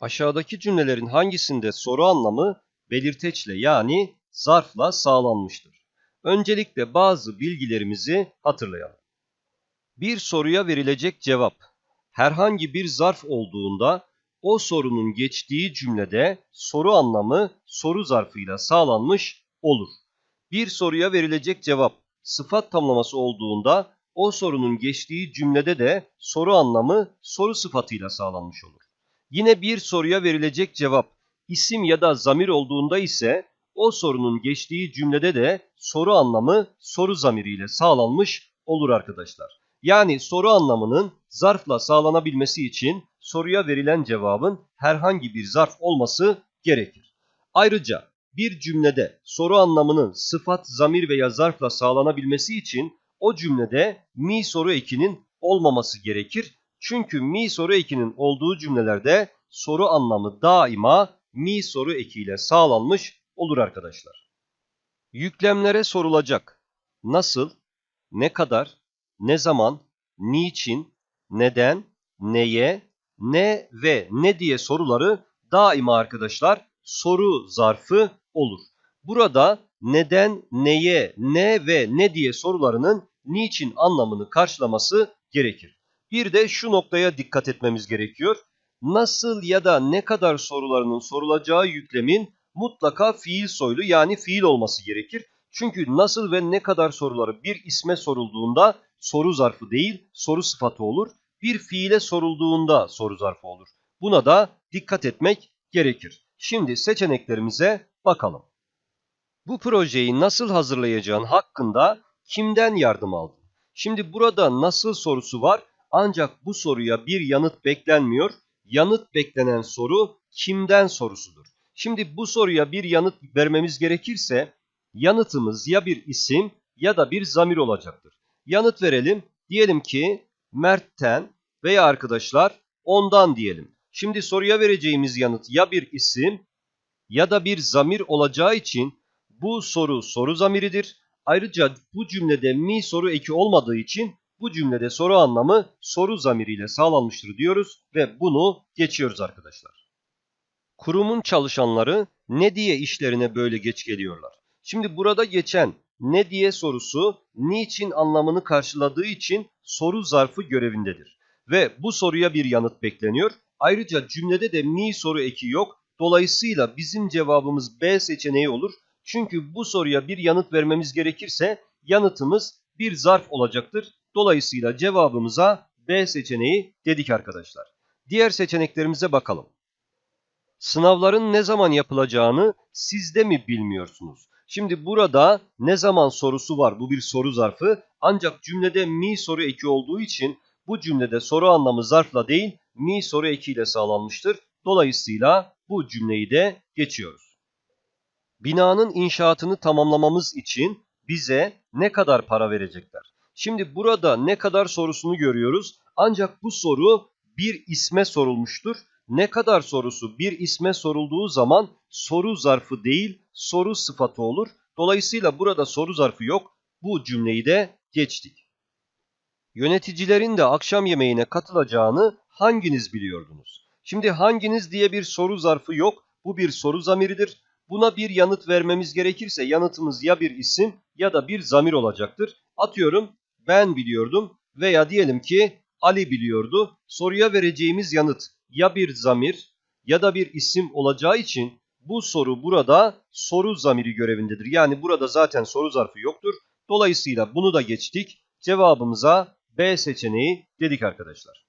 Aşağıdaki cümlelerin hangisinde soru anlamı belirteçle yani zarfla sağlanmıştır? Öncelikle bazı bilgilerimizi hatırlayalım. Bir soruya verilecek cevap herhangi bir zarf olduğunda o sorunun geçtiği cümlede soru anlamı soru zarfıyla sağlanmış olur. Bir soruya verilecek cevap sıfat tamlaması olduğunda o sorunun geçtiği cümlede de soru anlamı soru sıfatıyla sağlanmış olur. Yine bir soruya verilecek cevap isim ya da zamir olduğunda ise o sorunun geçtiği cümlede de soru anlamı soru zamiriyle sağlanmış olur arkadaşlar. Yani soru anlamının zarfla sağlanabilmesi için soruya verilen cevabın herhangi bir zarf olması gerekir. Ayrıca bir cümlede soru anlamının sıfat, zamir veya zarfla sağlanabilmesi için o cümlede mi soru ekinin olmaması gerekir. Çünkü mi soru ekinin olduğu cümlelerde soru anlamı daima mi soru ekiyle sağlanmış olur arkadaşlar. Yüklemlere sorulacak. Nasıl, ne kadar, ne zaman, niçin, neden, neye, ne ve ne diye soruları daima arkadaşlar soru zarfı olur. Burada neden, neye, ne ve ne diye sorularının niçin anlamını karşılaması gerekir. Bir de şu noktaya dikkat etmemiz gerekiyor. Nasıl ya da ne kadar sorularının sorulacağı yüklemin mutlaka fiil soylu yani fiil olması gerekir. Çünkü nasıl ve ne kadar soruları bir isme sorulduğunda soru zarfı değil soru sıfatı olur. Bir fiile sorulduğunda soru zarfı olur. Buna da dikkat etmek gerekir. Şimdi seçeneklerimize bakalım. Bu projeyi nasıl hazırlayacağın hakkında kimden yardım aldın? Şimdi burada nasıl sorusu var ancak bu soruya bir yanıt beklenmiyor. Yanıt beklenen soru kimden sorusudur. Şimdi bu soruya bir yanıt vermemiz gerekirse yanıtımız ya bir isim ya da bir zamir olacaktır. Yanıt verelim. Diyelim ki Mert'ten veya arkadaşlar ondan diyelim. Şimdi soruya vereceğimiz yanıt ya bir isim ya da bir zamir olacağı için bu soru soru zamiridir. Ayrıca bu cümlede mi soru eki olmadığı için bu cümlede soru anlamı soru zamiriyle sağlanmıştır diyoruz ve bunu geçiyoruz arkadaşlar. Kurumun çalışanları ne diye işlerine böyle geç geliyorlar? Şimdi burada geçen ne diye sorusu niçin anlamını karşıladığı için soru zarfı görevindedir. Ve bu soruya bir yanıt bekleniyor. Ayrıca cümlede de mi soru eki yok. Dolayısıyla bizim cevabımız B seçeneği olur. Çünkü bu soruya bir yanıt vermemiz gerekirse yanıtımız bir zarf olacaktır. Dolayısıyla cevabımıza B seçeneği dedik arkadaşlar. Diğer seçeneklerimize bakalım. Sınavların ne zaman yapılacağını siz de mi bilmiyorsunuz? Şimdi burada ne zaman sorusu var. Bu bir soru zarfı. Ancak cümlede mi soru eki olduğu için bu cümlede soru anlamı zarfla değil mi soru ekiyle sağlanmıştır. Dolayısıyla bu cümleyi de geçiyoruz. Binanın inşaatını tamamlamamız için bize ne kadar para verecekler? Şimdi burada ne kadar sorusunu görüyoruz. Ancak bu soru bir isme sorulmuştur. Ne kadar sorusu bir isme sorulduğu zaman soru zarfı değil soru sıfatı olur. Dolayısıyla burada soru zarfı yok. Bu cümleyi de geçtik. Yöneticilerin de akşam yemeğine katılacağını hanginiz biliyordunuz? Şimdi hanginiz diye bir soru zarfı yok. Bu bir soru zamiridir. Buna bir yanıt vermemiz gerekirse yanıtımız ya bir isim ya da bir zamir olacaktır. Atıyorum ben biliyordum veya diyelim ki Ali biliyordu. Soruya vereceğimiz yanıt ya bir zamir ya da bir isim olacağı için bu soru burada soru zamiri görevindedir. Yani burada zaten soru zarfı yoktur. Dolayısıyla bunu da geçtik. Cevabımıza B seçeneği dedik arkadaşlar.